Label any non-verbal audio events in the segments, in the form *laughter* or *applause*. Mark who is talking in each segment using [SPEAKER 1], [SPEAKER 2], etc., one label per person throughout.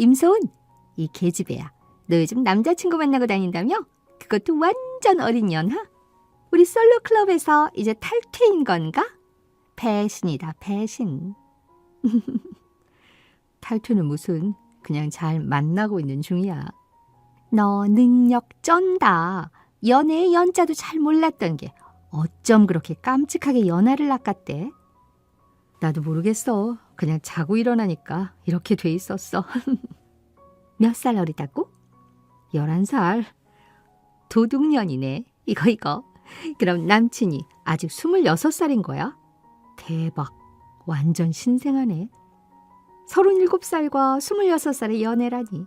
[SPEAKER 1] 임소은, 이 계집애야. 너 요즘 남자친구 만나고 다닌다며? 그것도 완전 어린 연하? 우리 솔로 클럽에서 이제 탈퇴인 건가? 배신이다, 배신. *laughs* 탈퇴는 무슨 그냥 잘 만나고 있는 중이야. 너 능력 쩐다. 연애의 연자도 잘 몰랐던 게 어쩜 그렇게 깜찍하게 연하를 낚았대? 나도 모르겠어. 그냥 자고 일어나니까 이렇게 돼 있었어. *laughs* 몇 살 어리다고? 11살. 도둑년이네. 이거 이거. 그럼 남친이 아직 26살인 거야? 대박. 완전 신생하네. 37살과 26살의 연애라니.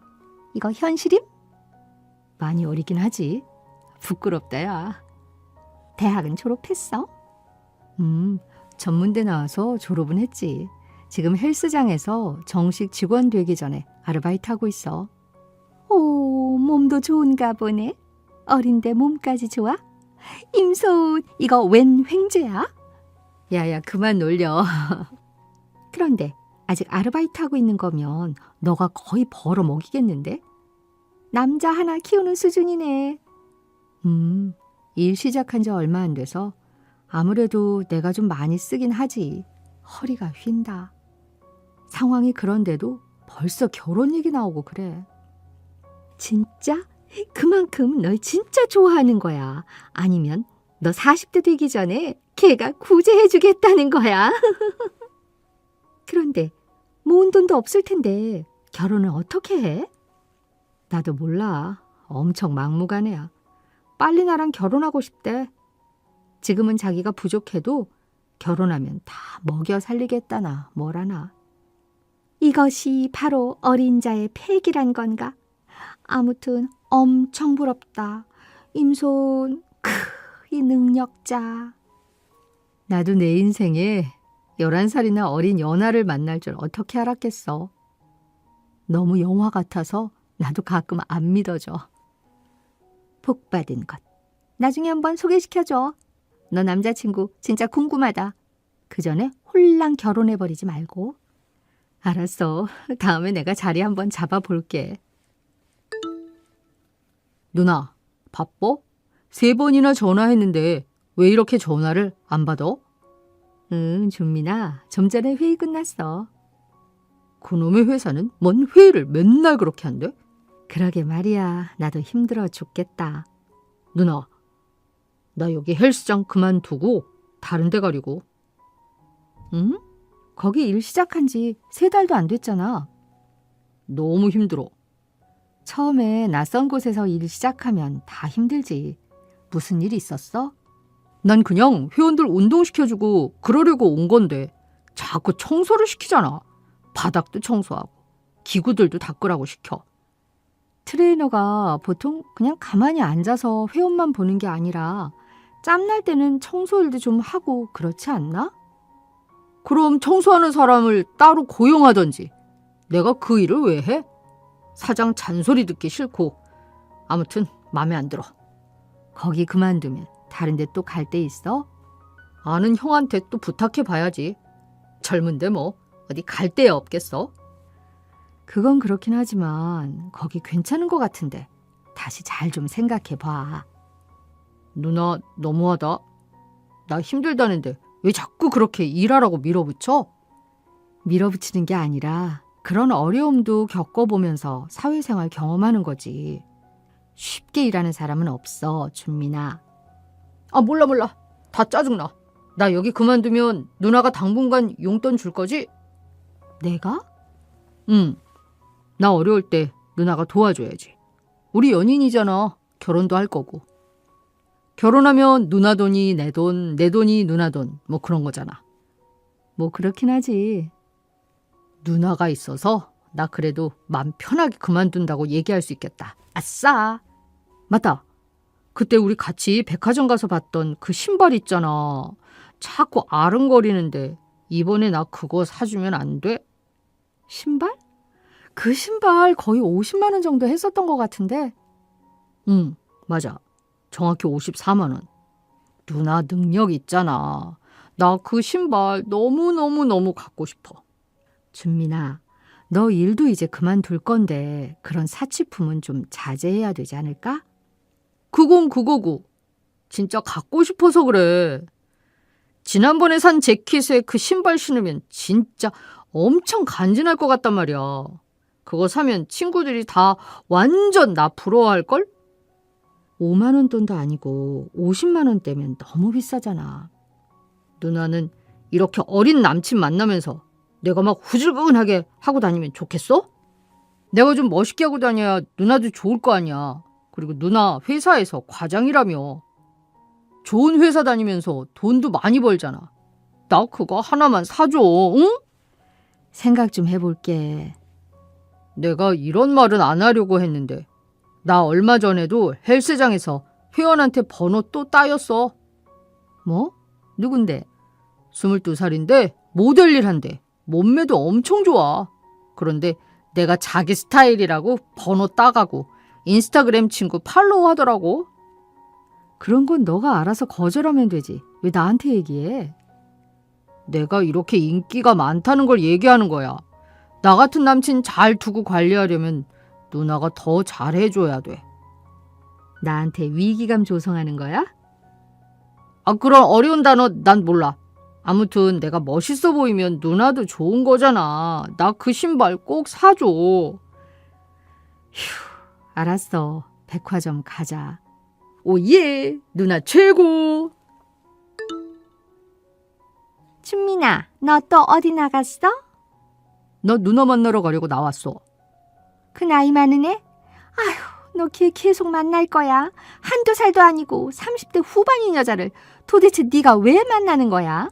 [SPEAKER 1] 이거 현실임? 많이 어리긴 하지. 부끄럽다, 야. 대학은 졸업했어? 음, 전문대 나와서 졸업은 했지. 지금 헬스장에서 정식 직원 되기 전에 아르바이트 하고 있어. 오, 몸도 좋은가 보네. 어린데 몸까지 좋아? 임소은, 이거 웬 횡재야? 야야, 그만 놀려. *laughs* 그런데 아직 아르바이트 하고 있는 거면 너가 거의 벌어 먹이겠는데? 남자 하나 키우는 수준이네. 음, 일 시작한 지 얼마 안 돼서 아무래도 내가 좀 많이 쓰긴 하지. 허리가 휜다. 상황이 그런데도 벌써 결혼 얘기 나오고 그래. 진짜? 그만큼 널 진짜 좋아하는 거야. 아니면 너 40대 되기 전에 걔가 구제해 주겠다는 거야. *laughs* 그런데 모은 돈도 없을 텐데 결혼을 어떻게 해? 나도 몰라. 엄청 막무가내야. 빨리 나랑 결혼하고 싶대. 지금은 자기가 부족해도 결혼하면 다 먹여 살리겠다나 뭐라나. 이것이 바로 어린 자의 패기란 건가? 아무튼 엄청 부럽다. 임손, 크, 이 능력자. 나도 내 인생에 11살이나 어린 연하를 만날 줄 어떻게 알았겠어. 너무 영화 같아서 나도 가끔 안 믿어져. 복 받은 것. 나중에 한번 소개시켜줘. 너 남자친구 진짜 궁금하다. 그 전에 홀랑 결혼해버리지 말고. 알았어. 다음에 내가 자리 한번 잡아볼게. 누나, 바빠? 세 번이나 전화했는데 왜 이렇게 전화를 안 받아? 응, 준민아. 좀 전에 회의 끝났어. 그놈의 회사는 뭔 회의를 맨날 그렇게 한대? 그러게 말이야. 나도 힘들어 죽겠다. 누나, 나 여기 헬스장 그만두고 다른 데 가려고. 응? 거기 일 시작한 지 세 달도 안 됐잖아. 너무 힘들어. 처음에 낯선 곳에서 일 시작하면 다 힘들지. 무슨 일 있었어? 난 그냥 회원들 운동시켜주고 그러려고 온 건데 자꾸 청소를 시키잖아. 바닥도 청소하고 기구들도 닦으라고 시켜. 트레이너가 보통 그냥 가만히 앉아서 회원만 보는 게 아니라 짬날 때는 청소 일도 좀 하고 그렇지 않나? 그럼 청소하는 사람을 따로 고용하던지. 내가 그 일을 왜 해? 사장 잔소리 듣기 싫고. 아무튼 마음에 안 들어. 거기 그만두면 다른 데 또 갈 데 있어? 아는 형한테 또 부탁해 봐야지. 젊은데 뭐 어디 갈 데야 없겠어? 그건 그렇긴 하지만 거기 괜찮은 것 같은데 다시 잘 좀 생각해 봐. 누나 너무하다. 나 힘들다는데 왜 자꾸 그렇게 일하라고 밀어붙여? 밀어붙이는 게 아니라 그런 어려움도 겪어보면서 사회생활 경험하는 거지. 쉽게 일하는 사람은 없어, 준민아. 아, 몰라, 몰라. 다 짜증나. 나 여기 그만두면 누나가 당분간 용돈 줄 거지? 내가? 응. 나 어려울 때 누나가 도와줘야지. 우리 연인이잖아. 결혼도 할 거고. 결혼하면 누나 돈이 내 돈, 내 돈이 누나 돈, 뭐 그런 거잖아. 뭐 그렇긴 하지. 누나가 있어서 나 그래도 맘 편하게 그만둔다고 얘기할 수 있겠다. 아싸! 맞다. 그때 우리 같이 백화점 가서 봤던 그 신발 있잖아. 자꾸 아른거리는데 이번에 나 그거 사주면 안 돼? 신발? 그 신발 거의 50만 원 정도 했었던 것 같은데. 응, 맞아. 정확히 54만 원. 누나 능력 있잖아. 나 그 신발 너무너무너무 갖고 싶어. 준민아, 너 일도 이제 그만둘 건데 그런 사치품은 좀 자제해야 되지 않을까? 그건 그거고. 진짜 갖고 싶어서 그래. 지난번에 산 재킷에 그 신발 신으면 진짜 엄청 간지날 것 같단 말이야. 그거 사면 친구들이 다 완전 나 부러워할걸? 5만 원 돈도 아니고 50만 원대면 너무 비싸잖아. 누나는 이렇게 어린 남친 만나면서 내가 막 후줄근하게 하고 다니면 좋겠어? 내가 좀 멋있게 하고 다녀야 누나도 좋을 거 아니야. 그리고 누나 회사에서 과장이라며. 좋은 회사 다니면서 돈도 많이 벌잖아. 나 그거 하나만 사줘, 응? 생각 좀 해볼게. 내가 이런 말은 안 하려고 했는데 나 얼마 전에도 헬스장에서 회원한테 번호 또 따였어. 뭐? 누군데? 22살인데 모델 일 한대. 몸매도 엄청 좋아. 그런데 내가 자기 스타일이라고 번호 따가고 인스타그램 친구 팔로우 하더라고. 그런 건 너가 알아서 거절하면 되지. 왜 나한테 얘기해? 내가 이렇게 인기가 많다는 걸 얘기하는 거야. 나 같은 남친 잘 두고 관리하려면 누나가 더 잘해줘야 돼. 나한테 위기감 조성하는 거야? 아, 그런 어려운 단어 난 몰라. 아무튼 내가 멋있어 보이면 누나도 좋은 거잖아. 나 그 신발 꼭 사줘. 휴, 알았어. 백화점 가자. 오예, 누나 최고.
[SPEAKER 2] 춘민아, 너 또 어디 나갔어?
[SPEAKER 1] 너 누나 만나러 가려고 나왔어.
[SPEAKER 2] 그 나이 많은 애? 아휴, 너 걔 계속 만날 거야. 한두 살도 아니고 30대 후반인 여자를 도대체 네가 왜 만나는 거야?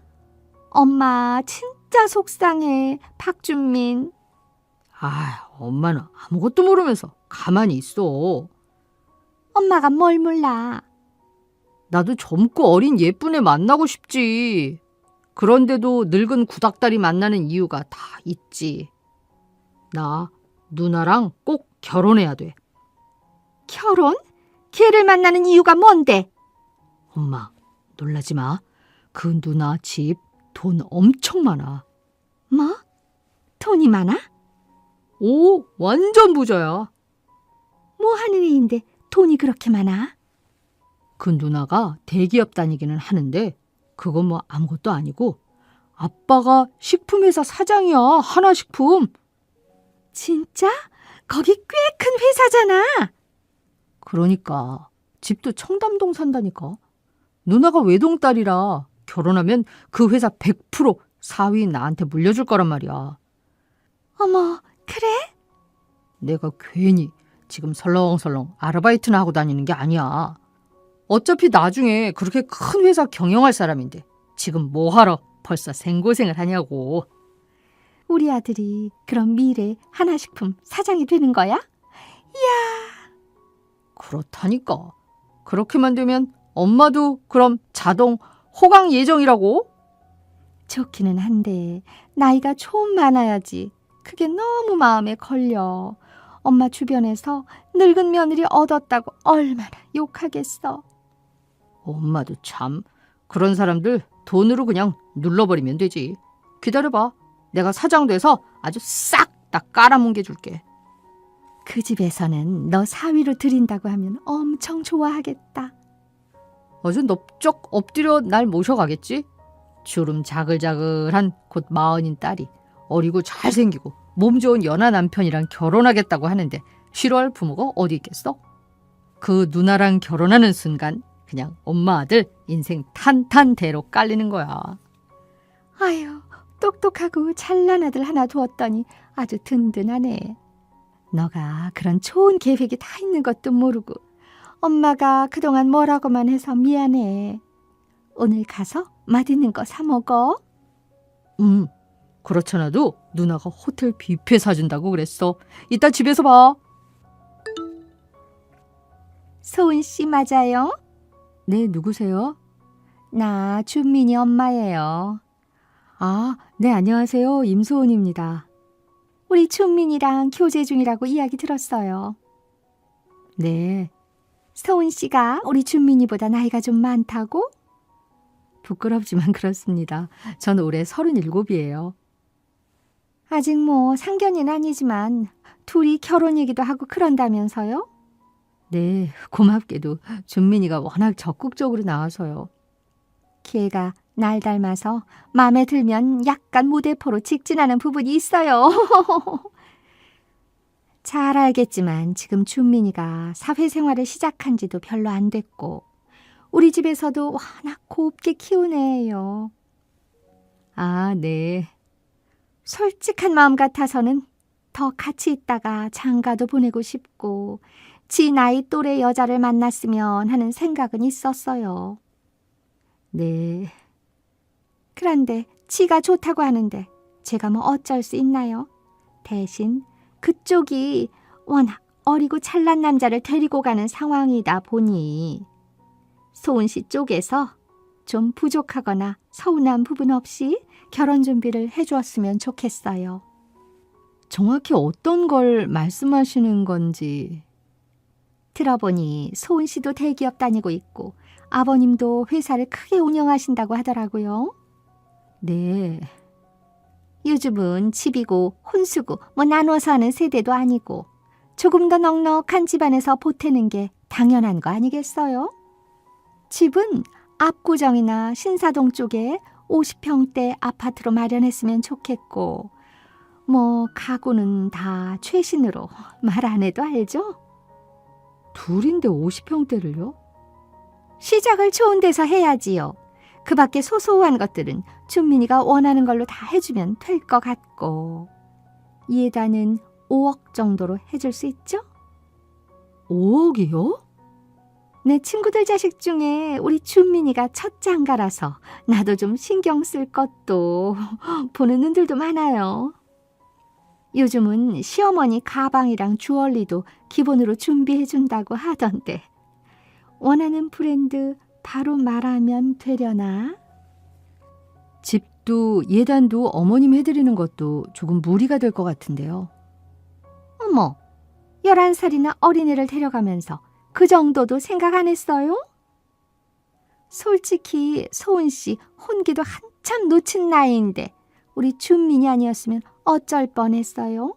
[SPEAKER 2] 엄마 진짜 속상해. 박준민.
[SPEAKER 1] 아, 엄마는 아무것도 모르면서 가만히 있어.
[SPEAKER 2] 엄마가 뭘 몰라.
[SPEAKER 1] 나도 젊고 어린 예쁜 애 만나고 싶지. 그런데도 늙은 구닥다리 만나는 이유가 다 있지. 나 누나랑 꼭 결혼해야 돼.
[SPEAKER 2] 결혼? 걔를 만나는 이유가 뭔데?
[SPEAKER 1] 엄마, 놀라지 마. 그 누나 집 돈 엄청 많아.
[SPEAKER 2] 뭐? 돈이 많아?
[SPEAKER 1] 오, 완전 부자야.
[SPEAKER 2] 뭐 하는 애인데 돈이 그렇게 많아?
[SPEAKER 1] 그 누나가 대기업 다니기는 하는데 그건 뭐 아무것도 아니고 아빠가 식품회사 사장이야. 하나식품.
[SPEAKER 2] 진짜? 거기 꽤 큰 회사잖아.
[SPEAKER 1] 그러니까 집도 청담동 산다니까. 누나가 외동딸이라 결혼하면 그 회사 100% 사위 나한테 물려줄 거란 말이야.
[SPEAKER 2] 어머, 그래?
[SPEAKER 1] 내가 괜히 지금 설렁설렁 아르바이트나 하고 다니는 게 아니야. 어차피 나중에 그렇게 큰 회사 경영할 사람인데 지금 뭐하러 벌써 생고생을 하냐고.
[SPEAKER 2] 우리 아들이 그럼 미래 하나식품 사장이 되는 거야?
[SPEAKER 1] 그렇다니까. 그렇게만 되면 엄마도 그럼 자동 호강 예정이라고?
[SPEAKER 2] 좋기는 한데 나이가 좀 많아야지. 그게 너무 마음에 걸려. 엄마 주변에서 늙은 며느리 얻었다고 얼마나 욕하겠어.
[SPEAKER 1] 엄마도 참 그런 사람들 돈으로 그냥 눌러버리면 되지. 기다려봐. 내가 사장 돼서 아주 싹 다 깔아뭉개 줄게.
[SPEAKER 2] 그 집에서는 너 사위로 들인다고 하면 엄청 좋아하겠다.
[SPEAKER 1] 어제 넙적 엎드려 날 모셔가겠지? 주름 자글자글한 곧 마흔인 딸이 어리고 잘생기고 몸 좋은 연하 남편이랑 결혼하겠다고 하는데 싫어할 부모가 어디 있겠어? 그 누나랑 결혼하는 순간 그냥 엄마 아들 인생 탄탄대로 깔리는 거야.
[SPEAKER 2] 아유, 똑똑하고 잘난 아들 하나 두었더니 아주 든든하네. 너가 그런 좋은 계획이 다 있는 것도 모르고 엄마가 그동안 뭐라고만 해서 미안해. 오늘 가서 맛있는 거 사 먹어.
[SPEAKER 1] 음, 그렇잖아도 누나가 호텔 뷔페 사준다고 그랬어. 이따 집에서 봐.
[SPEAKER 2] 소은 씨 맞아요?
[SPEAKER 1] 네, 누구세요?
[SPEAKER 2] 나 준민이 엄마예요.
[SPEAKER 1] 아, 네, 안녕하세요. 임소은입니다.
[SPEAKER 2] 우리 준민이랑 교제 중이라고 이야기 들었어요.
[SPEAKER 1] 네,
[SPEAKER 2] 소은 씨가 우리 준민이보다 나이가 좀 많다고?
[SPEAKER 1] 부끄럽지만 *laughs* 그렇습니다. 전 올해 37이에요.
[SPEAKER 2] 아직 뭐 상견례는 아니지만 둘이 결혼 얘기도 하고 그런다면서요?
[SPEAKER 1] 네, 고맙게도 준민이가 워낙 적극적으로 나와서요.
[SPEAKER 2] 걔가 날 닮아서 마음에 들면 약간 무대포로 직진하는 부분이 있어요. *laughs* 잘 알겠지만 지금 준민이가 사회생활을 시작한 지도 별로 안 됐고 우리 집에서도 워낙 곱게 키운 애예요.
[SPEAKER 1] 아, 네.
[SPEAKER 2] 솔직한 마음 같아서는 더 같이 있다가 장가도 보내고 싶고 지 나이 또래 여자를 만났으면 하는 생각은 있었어요.
[SPEAKER 1] 네.
[SPEAKER 2] 그런데 지가 좋다고 하는데 제가 뭐 어쩔 수 있나요? 대신 그쪽이 워낙 어리고 찰난 남자를 데리고 가는 상황이다 보니 소은 씨 쪽에서 좀 부족하거나 서운한 부분 없이 결혼 준비를 해주었으면 좋겠어요.
[SPEAKER 1] 정확히 어떤 걸 말씀하시는 건지.
[SPEAKER 2] 들어보니 소은 씨도 대기업 다니고 있고 아버님도 회사를 크게 운영하신다고 하더라고요.
[SPEAKER 1] 네.
[SPEAKER 2] 요즘은 집이고 혼수고 뭐 나눠서 하는 세대도 아니고 조금 더 넉넉한 집안에서 보태는 게 당연한 거 아니겠어요? 집은 압구정이나 신사동 쪽에 50평대 아파트로 마련했으면 좋겠고 뭐 가구는 다 최신으로 *laughs* 말 안 해도 알죠?
[SPEAKER 1] 둘인데 50평대를요?
[SPEAKER 2] 시작을 좋은 데서 해야지요. 그 밖에 소소한 것들은 준민이가 원하는 걸로 다 해주면 될 것 같고 예단은 5억 정도로 해줄 수 있죠?
[SPEAKER 1] 5억이요?
[SPEAKER 2] 내 친구들 자식 중에 우리 준민이가 첫 장가라서 나도 좀 신경 쓸 것도 *laughs* 보는 눈들도 많아요. 요즘은 시어머니 가방이랑 주얼리도 기본으로 준비해 준다고 하던데 원하는 브랜드 바로 말하면 되려나?
[SPEAKER 1] 집도 예단도 어머님 해드리는 것도 조금 무리가 될 것 같은데요.
[SPEAKER 2] 어머, 11살이나 어린애를 데려가면서 그 정도도 생각 안 했어요? 솔직히 소은 씨 혼기도 한참 놓친 나이인데 우리 준민이 아니었으면 어쩔 뻔했어요?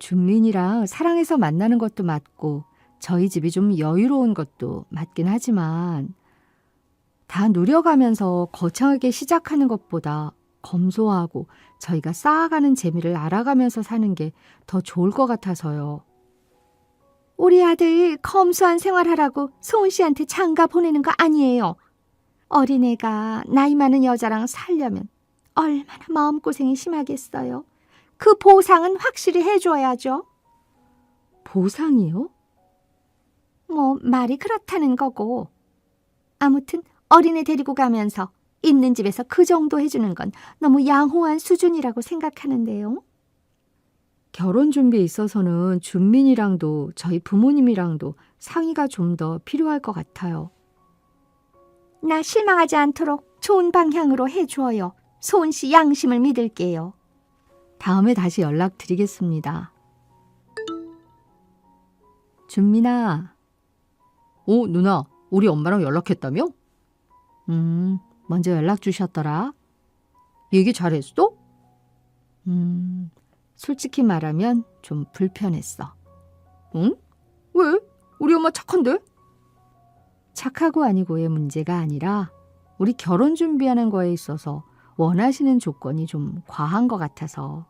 [SPEAKER 1] 준민이랑 사랑해서 만나는 것도 맞고 저희 집이 좀 여유로운 것도 맞긴 하지만 다 누려가면서 거창하게 시작하는 것보다 검소하고 저희가 쌓아가는 재미를 알아가면서 사는 게 더 좋을 것 같아서요.
[SPEAKER 2] 우리 아들 검소한 생활하라고 소은 씨한테 장가 보내는 거 아니에요. 어린애가 나이 많은 여자랑 살려면 얼마나 마음고생이 심하겠어요. 그 보상은 확실히 해줘야죠.
[SPEAKER 1] 보상이요?
[SPEAKER 2] 뭐 말이 그렇다는 거고. 아무튼 어린애 데리고 가면서 있는 집에서 그 정도 해주는 건 너무 양호한 수준이라고 생각하는데요.
[SPEAKER 1] 결혼 준비에 있어서는 준민이랑도 저희 부모님이랑도 상의가 좀 더 필요할 것 같아요.
[SPEAKER 2] 나 실망하지 않도록 좋은 방향으로 해줘요. 소은 씨 양심을 믿을게요.
[SPEAKER 1] 다음에 다시 연락드리겠습니다. 준민아. 오, 누나, 우리 엄마랑 연락했다며? 음, 먼저 연락 주셨더라. 얘기 잘했어? 음, 솔직히 말하면 좀 불편했어. 응? 왜? 우리 엄마 착한데? 착하고 아니고의 문제가 아니라 우리 결혼 준비하는 거에 있어서 원하시는 조건이 좀 과한 것 같아서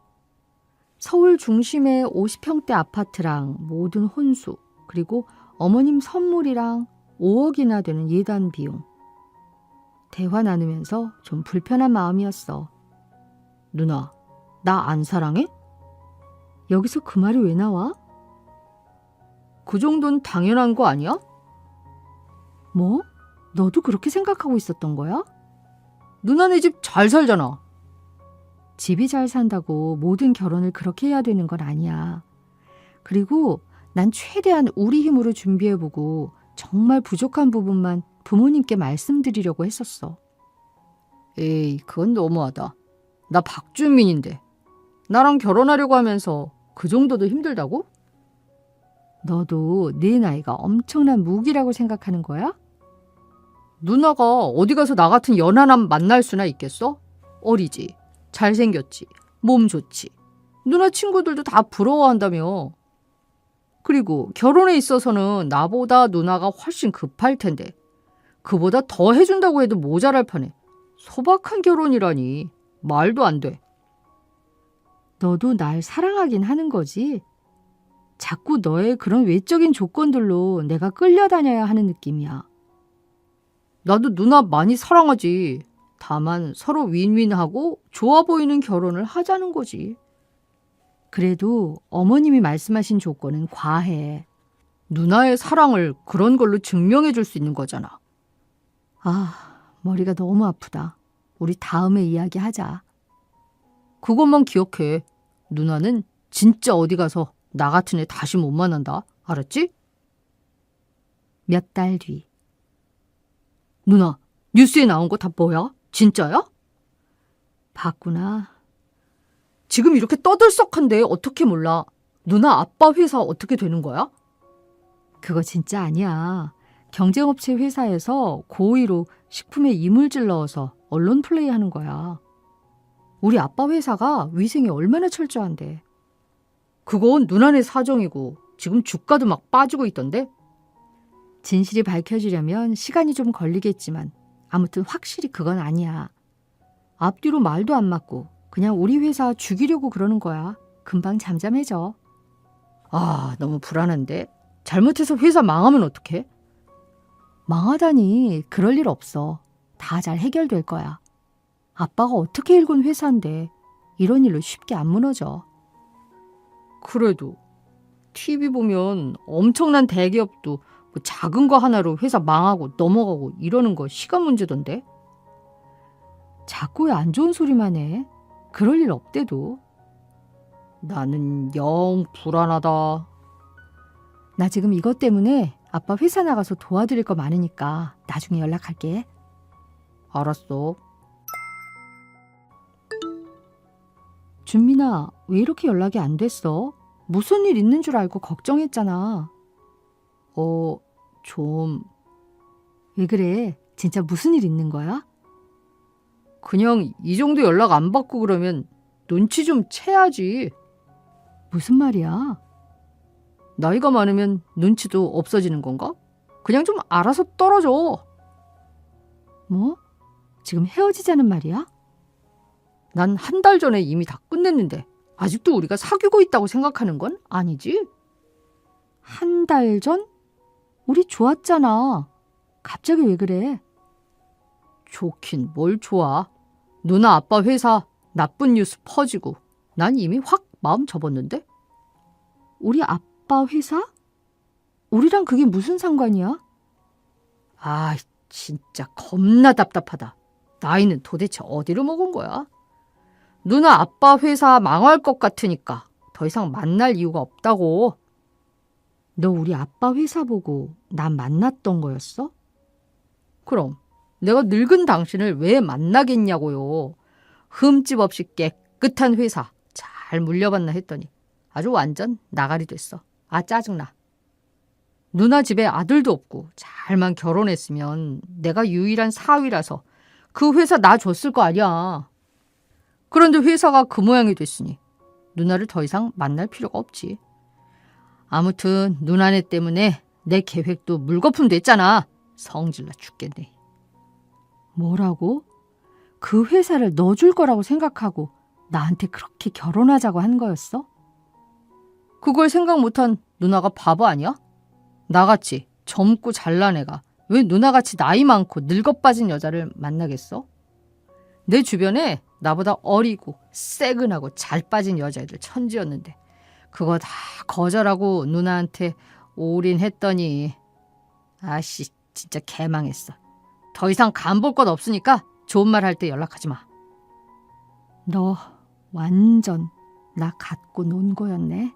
[SPEAKER 1] 서울 중심의 50평대 아파트랑 모든 혼수 그리고 어머님 선물이랑 5억이나 되는 예단 비용 대화 나누면서 좀 불편한 마음이었어. 누나, 나 안 사랑해? 여기서 그 말이 왜 나와? 그 정도는 당연한 거 아니야? 뭐? 너도 그렇게 생각하고 있었던 거야? 누나네 집 잘 살잖아. 집이 잘 산다고 모든 결혼을 그렇게 해야 되는 건 아니야. 그리고 난 최대한 우리 힘으로 준비해보고 정말 부족한 부분만 부모님께 말씀드리려고 했었어. 에이, 그건 너무하다. 나 박준민인데. 나랑 결혼하려고 하면서 그 정도도 힘들다고? 너도 네 나이가 엄청난 무기라고 생각하는 거야? 누나가 어디 가서 나 같은 연하남 만날 수나 있겠어? 어리지. 잘생겼지. 몸 좋지. 누나 친구들도 다 부러워한다며. 그리고 결혼에 있어서는 나보다 누나가 훨씬 급할 텐데 그보다 더 해준다고 해도 모자랄 판에 소박한 결혼이라니 말도 안 돼.
[SPEAKER 2] 너도 날 사랑하긴 하는 거지? 자꾸 너의 그런 외적인 조건들로 내가 끌려다녀야 하는 느낌이야.
[SPEAKER 1] 나도 누나 많이 사랑하지. 다만 서로 윈윈하고 좋아 보이는 결혼을 하자는 거지.
[SPEAKER 2] 그래도 어머님이 말씀하신 조건은 과해.
[SPEAKER 1] 누나의 사랑을 그런 걸로 증명해 줄 수 있는 거잖아.
[SPEAKER 2] 아, 머리가 너무 아프다. 우리 다음에 이야기하자.
[SPEAKER 1] 그것만 기억해. 누나는 진짜 어디 가서 나 같은 애 다시 못 만난다. 알았지?
[SPEAKER 2] 몇 달 뒤.
[SPEAKER 1] 누나, 뉴스에 나온 거 다 뭐야? 진짜야?
[SPEAKER 2] 봤구나.
[SPEAKER 1] 지금 이렇게 떠들썩한데 어떻게 몰라? 누나 아빠 회사 어떻게 되는 거야?
[SPEAKER 2] 그거 진짜 아니야. 경쟁업체 회사에서 고의로 식품에 이물질 넣어서 언론 플레이 하는 거야. 우리 아빠 회사가 위생이 얼마나 철저한데.
[SPEAKER 1] 그건 누나네 사정이고 지금 주가도 막 빠지고 있던데?
[SPEAKER 2] 진실이 밝혀지려면 시간이 좀 걸리겠지만 아무튼 확실히 그건 아니야. 앞뒤로 말도 안 맞고 그냥 우리 회사 죽이려고 그러는 거야. 금방 잠잠해져.
[SPEAKER 1] 아, 너무 불안한데? 잘못해서 회사 망하면 어떡해?
[SPEAKER 2] 망하다니 그럴 일 없어. 다 잘 해결될 거야. 아빠가 어떻게 일군 회사인데 이런 일로 쉽게 안 무너져.
[SPEAKER 1] 그래도 TV 보면 엄청난 대기업도 뭐 작은 거 하나로 회사 망하고 넘어가고 이러는 거 시간 문제던데?
[SPEAKER 2] 자꾸 왜안 좋은 소리만 해? 그럴 일 없대도.
[SPEAKER 1] 나는 영 불안하다.
[SPEAKER 2] 나 지금 이것 때문에 아빠 회사 나가서 도와드릴 거 많으니까 나중에 연락할게.
[SPEAKER 1] 알았어.
[SPEAKER 2] 준민아, 왜 이렇게 연락이 안 됐어? 무슨 일 있는 줄 알고 걱정했잖아.
[SPEAKER 1] 어, 좀
[SPEAKER 2] 왜 그래? 진짜 무슨 일 있는 거야?
[SPEAKER 1] 그냥 이 정도 연락 안 받고 그러면 눈치 좀 채야지.
[SPEAKER 2] 무슨 말이야?
[SPEAKER 1] 나이가 많으면 눈치도 없어지는 건가? 그냥 좀 알아서 떨어져.
[SPEAKER 2] 뭐? 지금 헤어지자는 말이야?
[SPEAKER 1] 난 한 달 전에 이미 다 끝냈는데 아직도 우리가 사귀고 있다고 생각하는 건 아니지?
[SPEAKER 2] 한 달 전? 우리 좋았잖아. 갑자기 왜 그래?
[SPEAKER 1] 좋긴 뭘 좋아. 누나 아빠 회사 나쁜 뉴스 퍼지고 난 이미 확 마음 접었는데?
[SPEAKER 2] 우리 아빠 회사? 우리랑 그게 무슨 상관이야?
[SPEAKER 1] 아, 진짜 겁나 답답하다. 나이는 도대체 어디로 먹은 거야? 누나 아빠 회사 망할 것 같으니까 더 이상 만날 이유가 없다고.
[SPEAKER 2] 너 우리 아빠 회사 보고 난 만났던 거였어?
[SPEAKER 1] 그럼 내가 늙은 당신을 왜 만나겠냐고요. 흠집 없이 깨끗한 회사 잘 물려봤나 했더니 아주 완전 나가리 됐어. 아 짜증나. 누나 집에 아들도 없고 잘만 결혼했으면 내가 유일한 사위라서 그 회사 나 줬을 거 아니야. 그런데 회사가 그 모양이 됐으니 누나를 더 이상 만날 필요가 없지. 아무튼 누나네 때문에 내 계획도 물거품 됐잖아. 성질나 죽겠네.
[SPEAKER 2] 뭐라고? 그 회사를 넣어줄 거라고 생각하고 나한테 그렇게 결혼하자고 한 거였어?
[SPEAKER 1] 그걸 생각 못한 누나가 바보 아니야? 나같이 젊고 잘난 애가 왜 누나같이 나이 많고 늙어 빠진 여자를 만나겠어? 내 주변에 나보다 어리고 새근하고 잘 빠진 여자애들 천지였는데 그거 다 거절하고 누나한테 올인했더니 아씨 진짜 개망했어. 더 이상 간볼것 없으니까 좋은 말 할 때 연락하지 마.
[SPEAKER 2] 너 완전 나 갖고 논 거였네.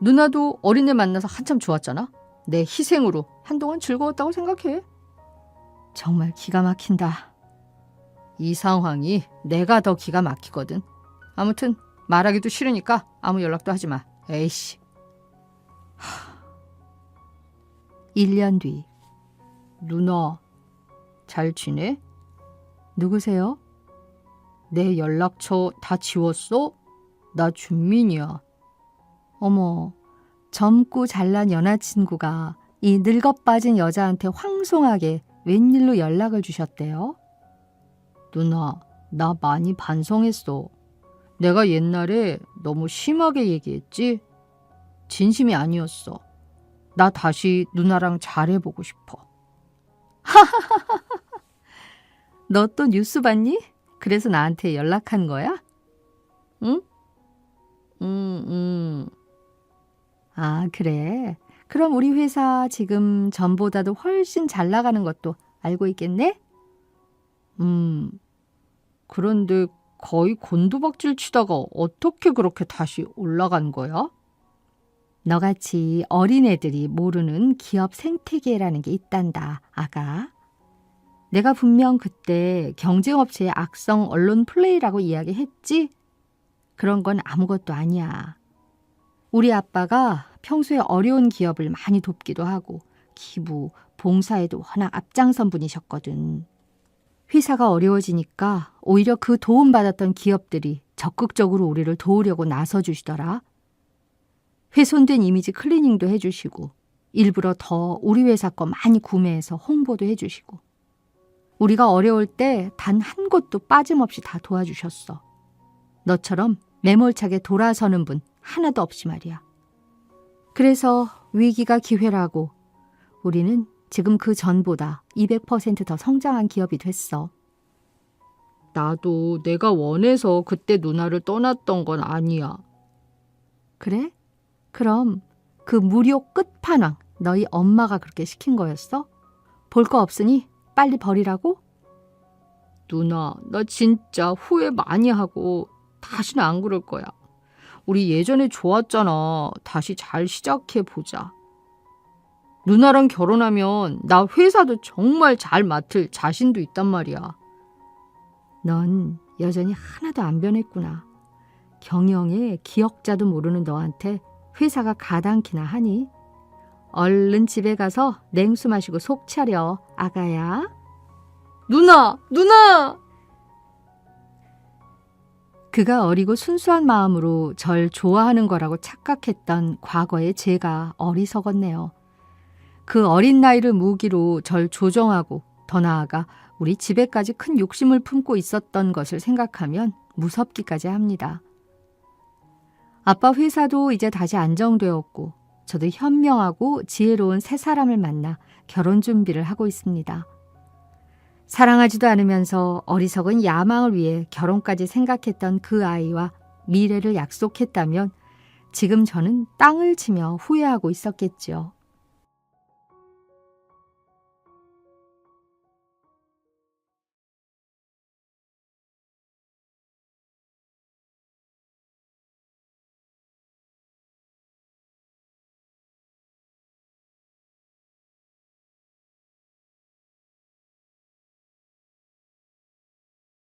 [SPEAKER 1] 누나도 어린애 만나서 한참 좋았잖아. 내 희생으로 한동안 즐거웠다고 생각해.
[SPEAKER 2] 정말 기가 막힌다.
[SPEAKER 1] 이 상황이 내가 더 기가 막히거든. 아무튼 말하기도 싫으니까 아무 연락도 하지 마. 에이씨.
[SPEAKER 2] 1년 뒤.
[SPEAKER 1] 누나 잘 지내?
[SPEAKER 2] 누구세요?
[SPEAKER 1] 내 연락처 다 지웠어? 나 준민이야.
[SPEAKER 2] 어머, 젊고 잘난 여자친구가 이 늙어 빠진 여자한테 황송하게 웬일로 연락을 주셨대요?
[SPEAKER 1] 누나, 나 많이 반성했어. 내가 옛날에 너무 심하게 얘기했지? 진심이 아니었어. 나 다시 누나랑 잘해보고 싶어. *laughs*
[SPEAKER 2] 너 또 뉴스 봤니? 그래서 나한테 연락한 거야?
[SPEAKER 1] 응? 응, 응.
[SPEAKER 2] 아, 그래. 그럼 우리 회사 지금 전보다도 훨씬 잘 나가는 것도 알고 있겠네?
[SPEAKER 1] 음. 그런데 거의 곤두박질 치다가 어떻게 그렇게 다시 올라간 거야?
[SPEAKER 2] 너같이 어린애들이 모르는 기업 생태계라는 게 있단다, 아가. 내가 분명 그때 경쟁업체의 악성 언론 플레이라고 이야기했지? 그런 건 아무것도 아니야. 우리 아빠가 평소에 어려운 기업을 많이 돕기도 하고 기부, 봉사에도 워낙 앞장선 분이셨거든. 회사가 어려워지니까 오히려 그 도움받았던 기업들이 적극적으로 우리를 도우려고 나서주시더라. 훼손된 이미지 클리닝도 해주시고 일부러 더 우리 회사 거 많이 구매해서 홍보도 해주시고 우리가 어려울 때 단 한 곳도 빠짐없이 다 도와주셨어. 너처럼 매몰차게 돌아서는 분 하나도 없이 말이야. 그래서 위기가 기회라고 우리는 지금 그 전보다 200%더 성장한 기업이 됐어.
[SPEAKER 1] 나도 내가 원해서 그때 누나를 떠났던 건 아니야.
[SPEAKER 2] 그래? 그럼 그 무료 끝판왕 너희 엄마가 그렇게 시킨 거였어? 볼 거 없으니 빨리 버리라고?
[SPEAKER 1] 누나, 나 진짜 후회 많이 하고 다시는 안 그럴 거야. 우리 예전에 좋았잖아. 다시 잘 시작해 보자. 누나랑 결혼하면 나 회사도 정말 잘 맡을 자신도 있단 말이야.
[SPEAKER 2] 넌 여전히 하나도 안 변했구나. 경영의 기억자도 모르는 너한테 회사가 가당키나 하니? 얼른 집에 가서 냉수 마시고 속 차려, 아가야.
[SPEAKER 1] 누나! 누나!
[SPEAKER 2] 그가 어리고 순수한 마음으로 절 좋아하는 거라고 착각했던 과거의 제가 어리석었네요. 그 어린 나이를 무기로 절 조정하고 더 나아가 우리 집에까지 큰 욕심을 품고 있었던 것을 생각하면 무섭기까지 합니다. 아빠 회사도 이제 다시 안정되었고 저도 현명하고 지혜로운 새 사람을 만나 결혼 준비를 하고 있습니다. 사랑하지도 않으면서 어리석은 야망을 위해 결혼까지 생각했던 그 아이와 미래를 약속했다면 지금 저는 땅을 치며 후회하고 있었겠지요.